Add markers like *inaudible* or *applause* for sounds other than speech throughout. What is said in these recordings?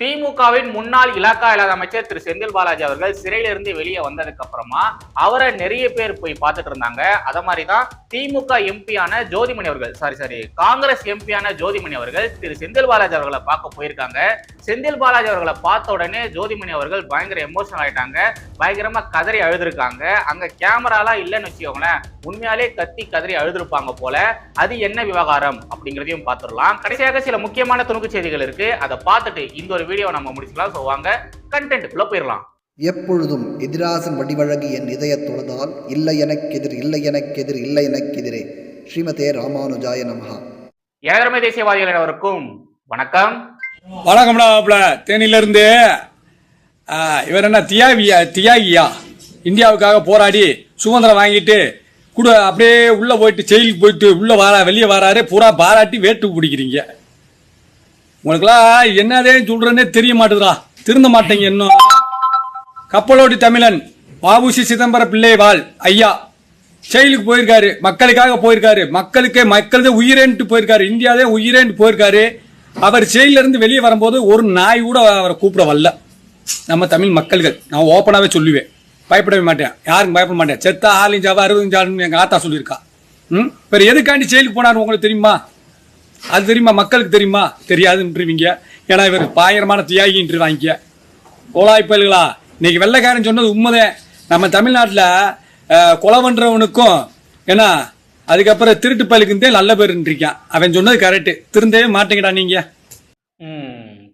திமுகவின் முன்னாள் இலாக்கா இல்லாத அமைச்சர் திரு செந்தில் பாலாஜி அவர்கள் சிறையிலிருந்து வெளியே வந்ததுக்கு அப்புறமா அவரை நிறைய பேர் போய் பார்த்துட்டு இருந்தாங்க. அத மாதிரி தான் திமுக எம்பியான ஜோதிமணி அவர்கள் சாரி சாரி காங்கிரஸ் எம்பியான ஜோதிமணி அவர்கள் திரு செந்தில் பாலாஜி அவர்களை பார்க்க போயிருக்காங்க. செந்தில் பாலாஜி அவர்களை பார்த்த உடனே ஜோதிமணி அவர்கள் பயங்கர எமோஷனல் ஆயிட்டாங்க. பயங்கரமா கதறி அழுதுருக்காங்க. அங்க கேமராலாம் இல்லைன்னு வச்சுக்கோங்களேன் உண்மையாலே கத்தி கதறி அழுதுருப்பாங்க போல. அது என்ன விவகாரம் அப்படிங்கிறதையும் பார்த்துடலாம். கடைசியாக சில முக்கியமான துணுக்கு செய்திகள் இருக்கு. அதை பார்த்துட்டு இந்த ஒரு வீடியோ நம்ம முடிச்சுக்கலாம். ஸோ வாங்க கண்டென்ட்டுக்குள்ள போயிடலாம் எப்பொழுதும் எதிராசன் வடிவழகு என் இதய தொழுதால் இல்லை எனக்கெதிர் இல்லை எனக்கெதிர் இல்லை எனக்கெதிரே. ஸ்ரீமதே ராமானுஜாய நமஹா. ஏழமை தேசியவாதிகள் அனைவருக்கும் வணக்கம். வணக்கம்டா மாப்ள தேனியில இருந்து இவர் என்ன தியாகியா தியாகியா? இந்தியாவுக்காக போராடி சுதந்திரம் வாங்கிட்டு கூட அப்படியே உள்ள போயிட்டு ஜெயிலுக்கு போயிட்டு உள்ள வாரா வெளியே வராரு பூரா பாராட்டி வேட்டு பிடிக்கிறீங்க. உங்களுக்குலாம் என்னதே சொல்றேன்னே தெரிய மாட்டுதுடா. திருந்த மாட்டேங்க இன்னும். கப்பலோடி தமிழன் வாபுசி சிதம்பர பிள்ளைவாள் ஐயா செயலுக்கு போயிருக்காரு மக்களுக்காக போயிருக்காரு. மக்களுக்கே மக்களதே உயிரேன்ட்டு போயிருக்காரு. இந்தியாவே உயிரேன்ட்டு போயிருக்காரு. அவர் செயலிருந்து வெளியே வரும்போது ஒரு நாய் கூட அவரை கூப்பிட வரல. நம்ம தமிழ் மக்கள்கள் நான் ஓப்பனாகவே சொல்லுவேன். பயப்படவே மாட்டேன். யாருக்கும் பயப்பட மாட்டேன். செத்தா ஆறு ஜாவா அறுபது ஜான்னு எங்கள் ஆத்தா சொல்லியிருக்கா. ம்? வேறு எதுக்காண்டி செயலுக்கு போனார் உங்களுக்கு தெரியுமா? அது தெரியுமா? மக்களுக்கு தெரியுமா? தெரியாதுன்றீங்க. ஏன்னா இவர் பயங்கரமான தியாகின்று வாங்கிக்க. கோலாய் பயல்களா? இன்னைக்கு வெள்ளைக்காரன் சொன்னது உண்மைதான் நம்ம தமிழ்நாட்டில் கொலை பண்றவனுக்கும் என்ன அதுக்கப்புறம் திருட்டு பயலுக்குந்தே நல்ல பேருன்றிருக்கான் அவன் சொன்னது கரெக்டு திருந்தவே மாட்டேங்கடா நீங்கள்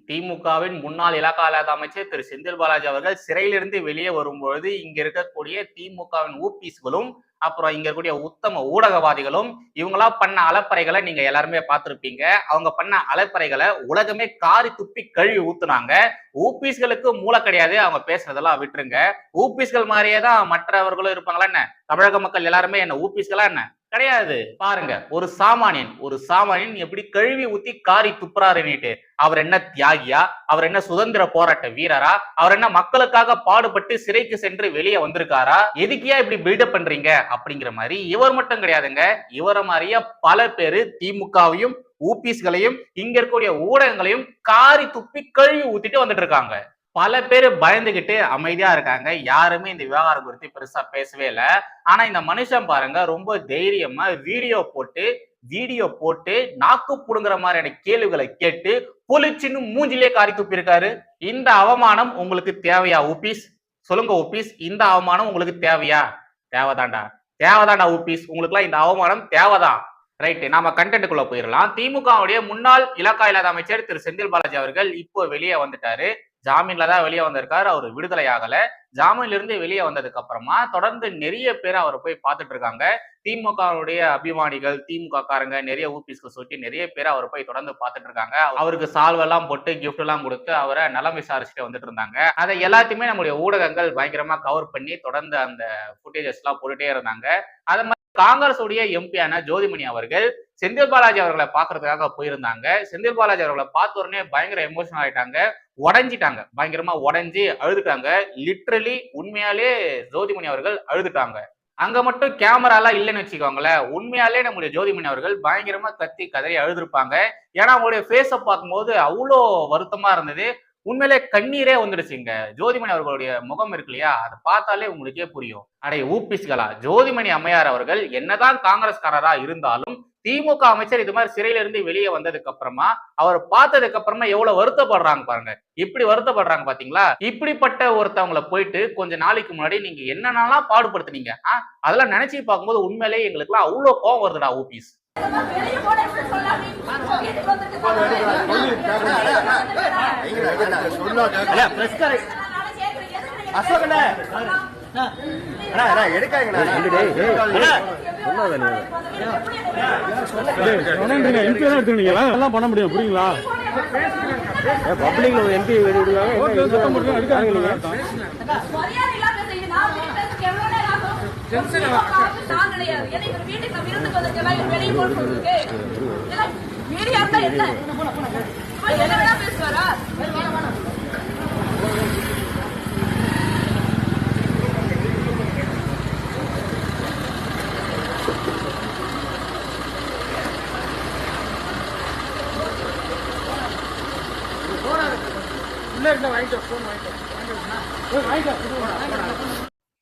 திமுகவின் முன்னாள் இலாக்கா அமைச்சர் திரு செந்தில் பாலாஜி அவர்கள் சிறையிலிருந்து வெளியே வரும்பொழுது இங்க இருக்கக்கூடிய திமுகவின் ஊபிஸ்களும் அப்புறம் இங்க இருக்கக்கூடிய உத்தம ஊடகவாதிகளும் இவங்களா பண்ண அலப்பறைகளை நீங்க எல்லாருமே பார்த்திருப்பீங்க. அவங்க பண்ண அலப்பறைகளை உலகமே காரி துப்பி கழுவி ஊத்துனாங்க. ஊபிஸ்களுக்கு மூளை கிடையாது அவங்க பேசுறதெல்லாம் விட்டுருங்க. ஊபிஸ்கள் மாதிரியே தான் மற்றவர்களும் இருப்பாங்களா என்ன? தமிழக மக்கள் எல்லாருமே என்ன ஊபிஸ்களா என்ன? கிடையாது. பாருங்க ஒரு சாமானியன் ஒரு சாமானியன் எப்படி கழுவி ஊத்தி காரி துப்புறாருன்னுட்டு அவர் என்ன தியாகியா? அவர் என்ன சுதந்திர போராட்ட வீரரா? அவர் என்ன மக்களுக்காக பாடுபட்டு சிறைக்கு சென்று வெளியே வந்திருக்காரா? எதுக்கியா இப்படி பில்டப் பண்றீங்க? அப்படிங்கிற மாதிரி இவர் மட்டும் கிடையாதுங்க. இவரை மாதிரியே பல பேரு திமுகவையும் ஊபிஸ்களையும் இங்க இருக்கக்கூடிய ஊடகங்களையும் காரி துப்பி கழுவி ஊத்திட்டு வந்துட்டு இருக்காங்க. பல பேர் பயந்துகிட்டு அமைதியா இருக்காங்க. யாருமே இந்த விவகாரம் குறித்து பெருசா பேசவே இல்லை. ஆனா இந்த மனுஷன் பாருங்க ரொம்ப தைரியமா வீடியோ போட்டு வீடியோ போட்டு நாக்கு புடுங்குற மாதிரியான கேள்விகளை கேட்டு பொலிச்சின்னு மூஞ்சிலே காரி துப்பியிருக்காரு. இந்த அவமானம் உங்களுக்கு தேவையா உபீஸ் சொல்லுங்க உபீஸ் இந்த அவமானம் உங்களுக்கு தேவையா? தேவைதாண்டா. தேவைதாண்டா உபீஸ் உங்களுக்குலாம் இந்த அவமானம் தேவைதான் ரைட்டு நாம கண்டென்ட்டுக்குள்ள போயிடலாம். திமுகவுடைய முன்னாள் இலாக்கா இல்லாத அமைச்சர் திரு செந்தில் பாலாஜி அவர்கள் இப்போ வெளியே வந்துட்டாரு. ஜாமீன்ல தான் வெளியே வந்திருக்காரு அவர் விடுதலை ஆகல. ஜாமீன்ல இருந்து வெளியே வந்ததுக்கு அப்புறமா தொடர்ந்து நிறைய பேர் அவரை போய் பார்த்துட்டு இருக்காங்க. திமுகவுடைய அபிமானிகள் திமுக காரங்க நிறைய ஊபிஸ்க்கு சொல்லி நிறைய பேர் அவரை போய் தொடர்ந்து பார்த்துட்டு இருக்காங்க. அவருக்கு சால்வெல்லாம் போட்டு கிஃப்ட் எல்லாம் கொடுத்து அவரை நலம் விசாரிச்சுட்டு வந்துட்டு இருந்தாங்க. அதை எல்லாத்தையுமே நம்முடைய ஊடகங்கள் பயங்கரமா கவர் பண்ணி தொடர்ந்து அந்த ஃபுட்டேஜஸ் எல்லாம் போட்டுட்டே இருந்தாங்க. அது மாதிரி காங்கிரஸ் உடைய எம்பியான ஜோதிமணி அவர்கள் செந்தில் பாலாஜி அவர்களை பார்க்கறதுக்காக போயிருந்தாங்க. செந்தில் பாலாஜி அவர்களை பார்த்த உடனே பயங்கர எமோஷனல் ஆயிட்டாங்க. உடஞ்சிட்டாங்க. பயங்கரமா உடஞ்சி அழுதுட்டாங்க. லிட்ரலி உண்மையாலே ஜோதிமணி அவர்கள் அழுதுட்டாங்க. அங்க மட்டும் கேமராலாம் இல்லைன்னு வச்சுக்கோங்களேன். உண்மையாலே நம்முடைய ஜோதிமணி அவர்கள் பயங்கரமா கத்தி கதறி அழுதுருப்பாங்க. ஏன்னா அவங்களுடைய ஃபேஸை பார்க்கும்போது அவ்வளோ வருத்தமா இருந்தது. உண்மையிலே கண்ணீரே வந்துடுச்சுங்க ஜோதிமணி அவர்களுடைய முகம் இருக்கு இல்லையா? அதை பார்த்தாலே உங்களுக்கே புரியும். அடைய ஊபிஸ்களா? ஜோதிமணி அம்மையார் அவர்கள் என்னதான் காங்கிரஸ்காரரா இருந்தாலும் திமுக அமைச்சர் இது மாதிரி சிறையில இருந்து வெளியே வந்ததுக்கு அப்புறமா அவர் பார்த்ததுக்கு அப்புறமா எவ்வளவு வருத்தப்படுறாங்க பாருங்க. இப்படி வருத்தப்படுறாங்க பாத்தீங்களா? இப்படிப்பட்ட ஒருத்தவங்கள போயிட்டு கொஞ்ச நாளைக்கு முன்னாடி நீங்க என்னென்னலாம் பாடுபடுத்துனீங்க அதெல்லாம் நினைச்சு பார்க்கும்போது உண்மையிலேயே எங்களுக்குலாம் அவ்வளவு கோவம் வருதுடா ஓபிஸ் எல்லாம் பண்ண முடியும் புரியுங்களா? பப்ளிக்ல ஒரு எம்பி வெளியிடுவாங்க நான் கிடையாது. ஏன்னா இவர் வீட்டுக்கு நான் விருந்துக்கு வந்திருக்கேன். இவர் வெளிய போட சொல்லிருக்கு. இதெல்லாம் மீடியா இருந்தா என்ன? என்ன வேணா பேசுவாரா?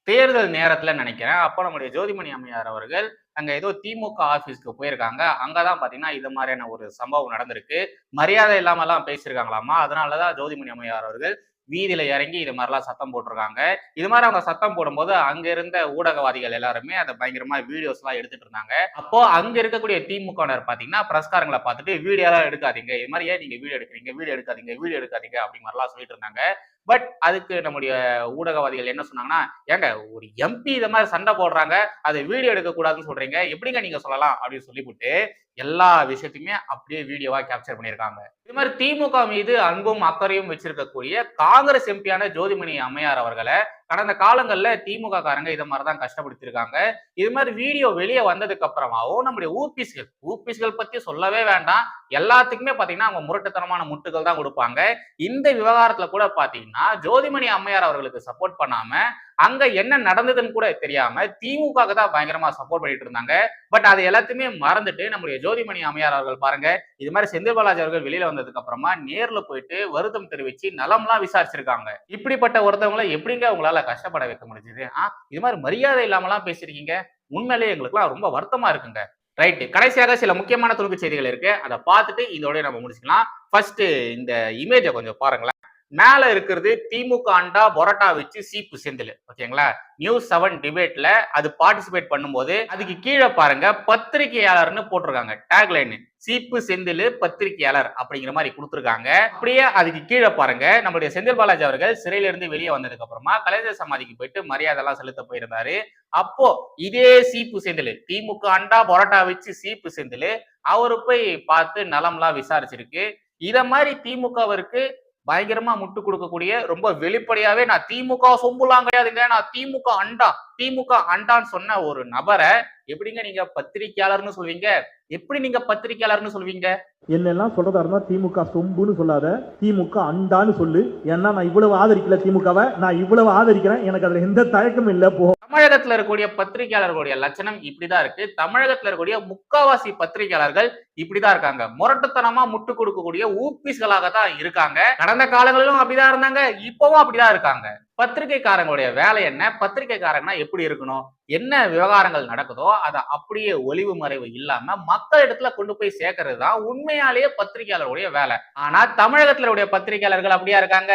தேர்தல் நேரத்தில் நினைக்கிறேன். அப்போ நம்முடைய ஜோதிமணி அம்மையார் அவர்கள் அங்கே ஏதோ திமுக ஆஃபீஸ்க்கு போயிருக்காங்க. அங்கே தான் பார்த்தீங்கன்னா இது மாதிரியான ஒரு சம்பவம் நடந்திருக்கு. மரியாதை இல்லாமலாம் பேசியிருக்காங்களாம்மா அதனால தான் ஜோதிமணி அம்மையார் அவர்கள் வீதியில இறங்கி இது மாதிரிலாம் சத்தம் போட்டிருக்காங்க. இது மாதிரி அவங்க சத்தம் போடும்போது அங்க இருந்த ஊடகவாதிகள் எல்லாருமே அதை பயங்கரமா வீடியோஸ் எல்லாம் எடுத்துட்டு இருந்தாங்க. அப்போ அங்க இருக்கக்கூடிய திமுகவினர் பாத்தீங்கன்னா பிரஸ்காரங்களை பார்த்துட்டு வீடியோ எல்லாம் எடுக்காதீங்க. இது மாதிரி ஏன் நீங்க வீடியோ எடுக்கிறீங்க? வீடியோ எடுக்காதீங்க. வீடியோ எடுக்காதீங்க. அப்படி மாதிரிலாம் சொல்லிட்டு இருந்தாங்க. பட் அதுக்கு நம்முடைய ஊடகவாதிகள் என்ன சொன்னாங்கன்னா ஏங்க ஒரு எம்பி இதை மாதிரி சண்டை போடுறாங்க அதை வீடியோ எடுக்கக்கூடாதுன்னு சொல்றீங்க. எப்படிங்க நீங்க சொல்லலாம்? அப்படின்னு சொல்லிவிட்டு எல்லா விஷயத்தையுமே அப்படியே வீடியோவா கேப்சர் பண்ணியிருக்காங்க. இது மாதிரி திமுக மீது அன்பும் அக்கறையும் வச்சிருக்கக்கூடிய காங்கிரஸ் எம்பியான ஜோதிமணி அம்மையார் அவர்களை கடந்த காலங்கள்ல திமுக காரங்க இதை மாதிரிதான் கஷ்டப்படுத்திருக்காங்க. இது மாதிரி வீடியோ வெளியே வந்ததுக்கு அப்புறமாவும் நம்முடைய ஊபிஸ்கள் ஊபிஸ்கள் பத்தி சொல்லவே வேண்டாம். எல்லாத்துக்குமே பாத்தீங்கன்னா அவங்க முரட்டுத்தனமான முட்டுகள் தான் கொடுப்பாங்க. இந்த விவகாரத்துல கூட பாத்தீங்கன்னா ஜோதிமணி அம்மையார் அவர்களுக்கு சப்போர்ட் பண்ணாம அங்க என்ன நடந்ததுன்னு கூட தெரியாம திமுக தான் பயங்கரமா சப்போர்ட் பண்ணிட்டு இருந்தாங்க. பட் அது எல்லாத்தையுமே மறந்துட்டு நம்முடைய ஜோதிமணி அம்மையார் அவர்கள் பாருங்க இது மாதிரி செந்தில் பாலாஜி அவர்கள் வெளியில வந்ததுக்கு அப்புறமா நேர்ல போயிட்டு வருத்தம் தெரிவிச்சு நலம்லாம் விசாரிச்சிருக்காங்க. இப்படிப்பட்ட ஒருத்தவங்களை எப்படிங்க உங்களால கஷ்டப்பட வைக்க முடிஞ்சது? இது மாதிரி மரியாதை இல்லாமலாம் பேசிருக்கீங்க உண்மையிலேயே எங்களுக்குலாம் ரொம்ப வருத்தமா இருக்குங்க. ரைட்டு கடைசியாக சில முக்கியமான துணுக்கு செய்திகள் இருக்கு. அதை பார்த்துட்டு இதோடய நம்ம முடிச்சுக்கலாம். ஃபர்ஸ்ட் இந்த இமேஜை கொஞ்சம் பாருங்களேன். மேல இருக்கிறது திமுக அண்டா பொரோட்டா வச்சு சீப்பு செந்தில். ஓகேங்களா? நியூஸ் செவன் டிபேட்ல அது பார்ட்டிசிபேட் பண்ணும்போது அதுக்கு கீழே பாருங்க பத்திரிகையாளர்னு போட்டிருக்காங்க. டேக்லைன். சீப்பு செந்தில் பத்திரிகையாளர் அப்படிங்கிற மாதிரி கொடுத்துருக்காங்க. அப்படியே அதுக்கு கீழே பாருங்க நம்மளுடைய செந்தில் பாலாஜி அவர்கள் சிறையில இருந்து வெளியே வந்ததுக்கு அப்புறமா கலைஞர் சமாதிக்கு போயிட்டு மரியாதை எல்லாம் செலுத்த போயிருந்தாரு. அப்போ இதே சீப்பு செந்தில் திமுக அண்டா பொரோட்டா வச்சு சீப்பு செந்தில் அவரு போய் பார்த்து நலம்லாம் விசாரிச்சிருக்கு. இத மாதிரி திமுகவிற்கு பயங்கரமா முட்டு கொடுக்கக்கூடிய ரொம்ப வெளிப்படையாவே நான் திமுக சொம்புலாம் கிடையாதுங்க நான் திமுக அண்டா. திமுக அண்டான்னு சொன்ன ஒரு நபரை எப்படிங்க நீங்க பத்திரிக்கையாளர்னு சொல்வீங்க? எப்படி நீங்க பத்திரிக்கையாளர்னு சொல்வீங்க? என்னெல்லாம் சொல்றதா இருந்தா திமுக சொம்புன்னு சொல்லாத திமுக அண்டான்னு சொல்லு. ஏன்னா நான் இவ்வளவு ஆதரிக்கல திமுகவை நான் இவ்வளவு ஆதரிக்கிறேன். எனக்கு அதுல எந்த தயக்கமும் இல்ல போ. தமிழகத்துல இருக்கக்கூடிய பத்திரிகையாளர்களுடைய லட்சணம் இப்படிதான் இருக்கு. தமிழகத்துல இருக்கக்கூடிய முக்காவாசி பத்திரிகையாளர்கள் இப்படிதான் இருக்காங்க. முரட்டுத்தனமா முட்டு கொடுக்கக்கூடிய ஊப்பிஸ்களாக தான் இருக்காங்க. கடந்த காலங்களிலும் அப்படிதான் இருந்தாங்க இப்பவும் அப்படிதான் இருக்காங்க. பத்திரிகைக்காரங்களுடைய வேலை என்ன? பத்திரிகைக்காரங்கன்னா எப்படி இருக்கணும்? என்ன விவகாரங்கள் நடக்குதோ அதை அப்படியே ஒளிவு மறைவு இல்லாம மக்கள் இடத்துல கொண்டு போய் சேர்க்கறது தான் உண்மையாலேயே பத்திரிகையாளருடைய வேலை. ஆனா தமிழகத்துல உடைய பத்திரிகையாளர்கள் அப்படியா இருக்காங்க?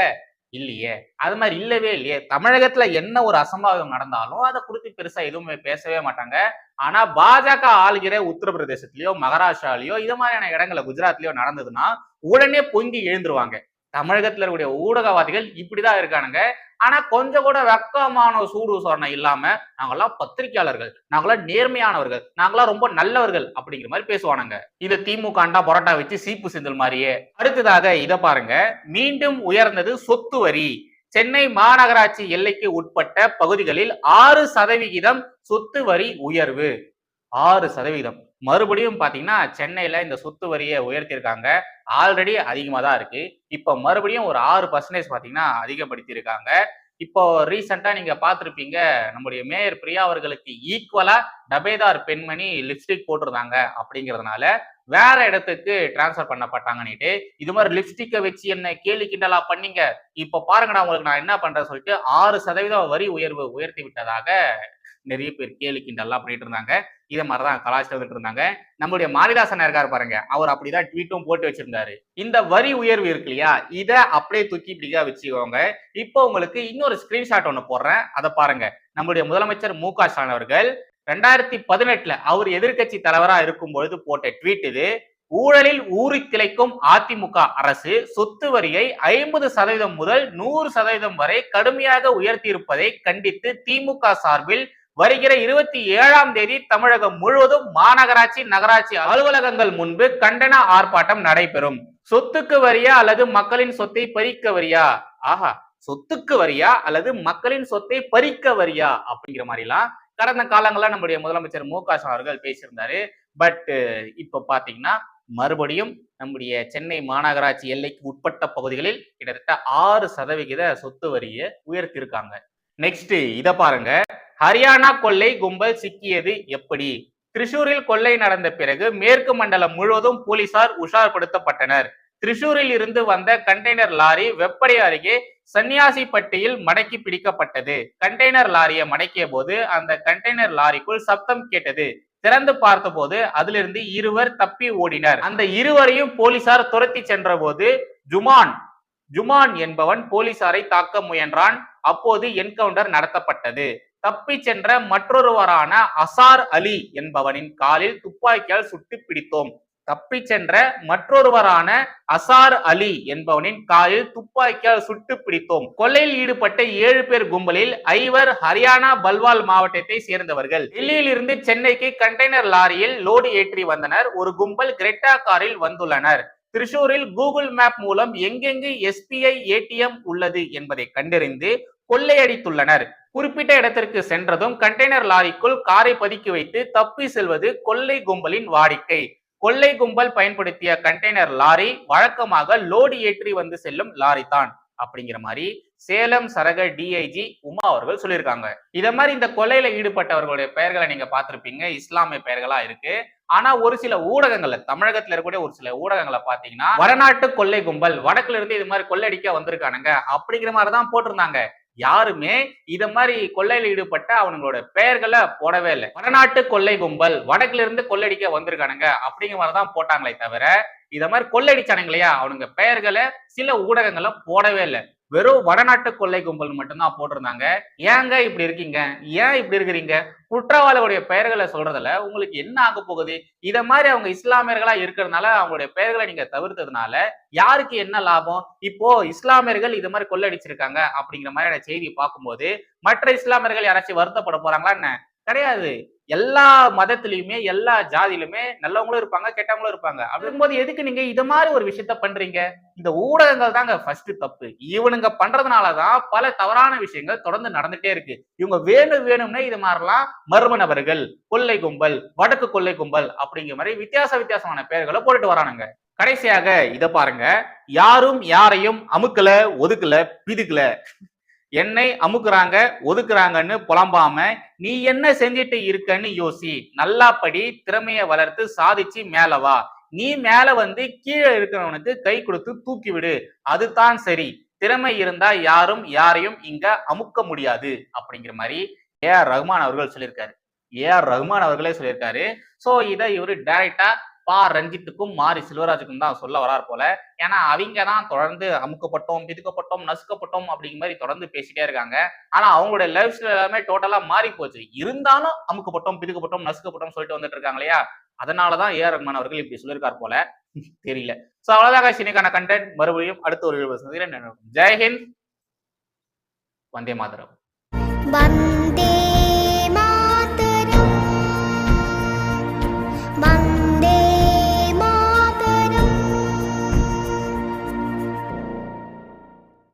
இல்லையே. அது மாதிரி இல்லவே இல்லையே. தமிழகத்துல என்ன ஒரு அசம்பாவிதம் நடந்தாலும் அதை குறித்து பெருசா எதுவுமே பேசவே மாட்டாங்க. ஆனா பாஜக ஆளுகிற உத்தரப்பிரதேசத்திலயோ மகாராஷ்டிராலயோ இது மாதிரியான இடங்கள்ல குஜராத்லயோ நடந்ததுன்னா உடனே பொங்கி எழுந்துருவாங்க. தமிழகத்தில் இருக்கக்கூடிய ஊடகவாதிகள் இப்படிதான் இருக்கானுங்க. ஆனா கொஞ்சம் கூட வெக்கமான சூடு சொரணை இல்லாம நாங்கெல்லாம் பத்திரிகையாளர்கள் நாங்களாம் நேர்மையானவர்கள் நாங்களாம் ரொம்ப நல்லவர்கள் அப்படிங்கிற மாதிரி பேசுவானுங்க. இது திமுக அண்டா பரோட்டா வச்சு சீப்பு செந்தில் மாதிரியே. அடுத்ததாக இதை பாருங்க. மீண்டும் உயர்ந்தது சொத்து வரி. சென்னை மாநகராட்சி எல்லைக்கு உட்பட்ட பகுதிகளில் ஆறு சதவிகிதம் சொத்து வரி உயர்வு. ஆறு சதவீதம். மறுபடியும் பார்த்தீங்கன்னா சென்னையில் இந்த சொத்து வரியை உயர்த்தியிருக்காங்க. ஆல்ரெடி அதிகமாக தான் இருக்கு. இப்போ மறுபடியும் ஒரு ஆறு பர்சன்டேஜ் பார்த்தீங்கன்னா அதிகப்படுத்தியிருக்காங்க. இப்போ ரீசெண்டாக நீங்கள் பார்த்துருப்பீங்க நம்முடைய மேயர் பிரியா அவர்களுக்கு ஈக்குவலாக டபேதார் பெண்மணி லிப்ஸ்டிக் போட்டிருந்தாங்க அப்படிங்கிறதுனால வேற இடத்துக்கு டிரான்ஸ்ஃபர் பண்ணப்பட்டாங்கன்னுட்டு இது மாதிரி லிப்ஸ்டிக்கை வச்சு என்ன கேலி கிண்டலா பண்ணீங்க. இப்போ பாருங்கடா உங்களுக்கு நான் என்ன பண்றேன் சொல்லிட்டு ஆறு சதவீதம் வரி உயர்வு உயர்த்தி விட்டதாக நிறைய பேர் கேலி கிண்டல்லாம் பண்ணிட்டு இருந்தாங்க. இதை மாதிரிதான் கலாச்சாரம் வந்துட்டு இருந்தாங்க. நம்மளுடைய மாரிதாசன் இருக்கார் பாருங்க அவர் அப்படிதான் ட்வீட்டும் போட்டு வச்சிருந்தாரு. இந்த வரி உயர்வு இருக்கு இல்லையா இதை அப்படியே தூக்கி இப்படிதான் வச்சுக்கோங்க. இப்போ உங்களுக்கு இன்னொரு ஸ்கிரீன்ஷாட் ஒன்று போடுறேன். அதை பாருங்க. நம்மளுடைய முதலமைச்சர் மு க ஸ்டாலின் அவர்கள் ரெண்டாயிரத்தி பதினெட்டுல அவர் எதிர்கட்சி தலைவரா இருக்கும் பொழுது போட்ட ட்வீட் இது ஊழலில் ஊறி திளைக்கும் அதிமுக அரசு சொத்து வரியை ஐம்பது சதவீதம் முதல் நூறு சதவீதம் வரை கடுமையாக உயர்த்தியிருப்பதை கண்டித்து திமுக சார்பில் வருகிற இருபத்தி ஏழாம் தேதி தமிழகம் முழுவதும் மாநகராட்சி நகராட்சி அலுவலகங்கள் முன்பு கண்டன ஆர்ப்பாட்டம் நடைபெறும். சொத்துக்கு வரியா அல்லது மக்களின் சொத்தை பறிக்க வரியா? ஆஹா சொத்துக்கு வரியா அல்லது மக்களின் சொத்தை பறிக்க வரியா? அப்படிங்கிற மாதிரிலாம் கடந்த காலங்களில் நம்முடைய முதலமைச்சர் மு க அவர்கள் பேசியிருந்தாரு. பட் இப்ப பாத்தீங்கன்னா மறுபடியும் நம்முடைய சென்னை மாநகராட்சி எல்லைக்கு உட்பட்ட பகுதிகளில் கிட்டத்தட்ட ஆறு சதவிகித சொத்து வரியை உயர்த்தியிருக்காங்க. நெக்ஸ்ட் இத பாருங்க. ஹரியானா கொள்ளை கும்பல் சிக்கியது எப்படி? திரிசூரில் கொள்ளை நடந்த பிறகு மேற்கு மண்டலம் முழுவதும் போலீசார் உஷார்படுத்தப்பட்டனர். திரிசூரில் இருந்து வந்த கண்டெய்னர் லாரி வெப்படை அருகே சன்னியாசிப்பட்டியில் மடக்கி பிடிக்கப்பட்டது. கண்டெய்னர் லாரியை மடக்கிய போது அந்த கண்டெய்னர் லாரிக்குள் சப்தம் கேட்டது. திறந்து பார்த்தபோது அதிலிருந்து இருவர் தப்பி ஓடினர். அந்த இருவரையும் போலீசார் துரத்தி சென்றபோது ஜுமான் ஜுமான் என்பவன் போலீசாரை தாக்க முயன்றான். அப்போது என்கவுண்டர் நடத்தப்பட்டது. தப்பி சென்ற மற்றொருவரான அசார் அலி என்பவனின் காலில் துப்பாக்கியால் சுட்டு பிடித்தோம். தப்பி சென்ற மற்றொருவரான அசார் அலி என்பவனின் காலில் துப்பாக்கியால் சுட்டு பிடித்தோம். கொள்ளையில் ஈடுபட்ட ஏழு பேர் கும்பலில் ஐவர் ஹரியானா பல்வால் மாவட்டத்தை சேர்ந்தவர்கள். டெல்லியில் இருந்து சென்னைக்கு கண்டெய்னர் லாரியில் லோடு ஏற்றி வந்தனர். ஒரு கும்பல் கிரெட்டா காரில் வந்துள்ளனர். திரிசூரில் கூகுள் மேப் மூலம் எங்கெங்கு எஸ்பிஐ ஏடிஎம் உள்ளது என்பதை கண்டறிந்து கொள்ளையடித்துள்ளனர். குறிப்பிட்ட இடத்திற்கு சென்றதும் கண்டெய்னர் லாரிக்குள் காரை பதுக்கி வைத்து தப்பி செல்வது கொள்ளை கும்பலின் வாடிக்கை. கொள்ளை கும்பல் பயன்படுத்திய கண்டெய்னர் லாரி வழக்கமாக லோடு ஏற்றி வந்து செல்லும் லாரி தான் அப்படிங்கிற மாதிரி சேலம் சரக டிஐஜி உமா அவர்கள் சொல்லியிருக்காங்க. இத மாதிரி இந்த கொள்ளையில ஈடுபட்டவர்களுடைய பெயர்களை நீங்க பார்த்திருப்பீங்க. இஸ்லாமிய பெயர்களா இருக்கு. ஆனா ஒரு சில ஊடகங்கள்ல தமிழகத்துல இருக்கக்கூடிய ஒரு சில ஊடகங்களை பாத்தீங்கன்னா வடநாட்டு கொள்ளை கும்பல் வடக்குல இருந்து இது மாதிரி கொள்ளடிக்க வந்திருக்கானுங்க. அப்படிங்கிற மாதிரிதான் போட்டிருந்தாங்க. யாருமே இத மாதிரி கொள்ளையில ஈடுபட்ட அவனுங்களோட பெயர்களை போடவே இல்லை. வடநாட்டு கொள்ளை கும்பல் வடக்குல இருந்து கொள்ளடிக்க வந்திருக்கானுங்க அப்படிங்கிற மாதிரி தான் போட்டாங்களே தவிர இத மாதிரி கொள்ளடிச்சானுங்க இல்லையா அவனுங்க பெயர்களை சில ஊடகங்கள்ல போடவே இல்லை. வெறும் வடநாட்டு கொள்ளை கும்பல் மட்டும்தான் போட்டிருந்தாங்க. ஏங்க இப்படி இருக்கீங்க? ஏன் இப்படி இருக்கிறீங்க? குற்றவாளிகளுடைய பெயர்களை சொல்றதுல உங்களுக்கு என்ன ஆக போகுது? இதை மாதிரி அவங்க இஸ்லாமியர்களா இருக்கிறதுனால அவங்களுடைய பெயர்களை நீங்க தவிர்த்ததுனால யாருக்கு என்ன லாபம்? இப்போ இஸ்லாமியர்கள் இது மாதிரி கொள்ளடிச்சிருக்காங்க அப்படிங்கிற மாதிரியான செய்தி பார்க்கும்போது மற்ற இஸ்லாமியர்கள் யாராச்சும் வருத்தப்பட போறாங்களா என்ன? கிடையாது. எல்லா மதத்திலயுமே எல்லா ஜாதியிலுமே நல்லவங்களும் இருப்பாங்க கெட்டவங்களும் இருப்பாங்க. அப்படிங்கும்போது எதுக்கு நீங்க இது மாதிரி ஒரு விஷயத்த பண்றீங்க? இந்த ஊடகங்கள் தாங்க ஃபர்ஸ்ட் தப்பு. இவனுங்க பண்றதுனாலதான் பல தவறான விஷயங்கள் தொடர்ந்து நடந்துட்டே இருக்கு. இவங்க வேணும் வேணும்னே இது மாதிரிலாம் மர்ம நபர்கள் கொள்ளை கும்பல் வடக்கு கொள்ளை கும்பல் அப்படிங்கிற மாதிரி வித்தியாச வித்தியாசமான பெயர்களை போட்டுட்டு வரானுங்க. கடைசியாக இத பாருங்க. யாரும் யாரையும் அமுக்கல ஒதுக்கல பிதுக்கல. என்னை அமுக்குறாங்க ஒதுக்குறாங்கன்னு புலம்பாம நீ என்ன செஞ்சுட்டு இருக்கன்னு யோசி. நல்லா படி திறமைய வளர்த்து சாதிச்சு மேல வா. நீ மேல வந்து கீழே இருக்கிறவனுக்கு கை கொடுத்து தூக்கி விடு. அதுதான் சரி. திறமை இருந்தா யாரும் யாரையும் இங்க அமுக்க முடியாது. அப்படிங்கிற மாதிரி ஏ ஆர் ரஹ்மான் அவர்கள் சொல்லியிருக்காரு. ஏ ஆர் ரஹ்மான் அவர்களே சொல்லியிருக்காரு. சோ இதை இவரு டைரக்டா பா ரஞ்சித்துக்கும் மாரி செல்வராஜுக்கும் தான் சொல்ல வரார் போல. ஏன்னா அவங்க தான் தொடர்ந்து அமுக்கப்பட்டோம் பிதுக்கப்பட்டோம் நசுக்கப்பட்டோம் அப்படிங்கிற மாதிரி தொடர்ந்து பேசிட்டே இருக்காங்க. ஆனா அவங்களுடைய லைஃப் ஸ்டைல் எல்லாமே டோட்டலா மாறி போச்சு. இருந்தாலும் அமுக்கப்பட்டோம் பிதுக்கப்பட்டோம் நசுக்கப்பட்டோம் சொல்லிட்டு வந்துட்டு இருக்காங்க இல்லையா? அதனாலதான் ஏஆர் ரஹ்மான் அவர்கள் இப்படி சொல்லியிருக்கார் போல. *laughs* தெரியல. சோ அவ்வளவுதான் சினிக்கான கண்டென்ட் மறுபடியும் அடுத்த ஒரு சந்திக்கிறேன். ஜெய்ஹிந்த் வந்தே மாதரம்.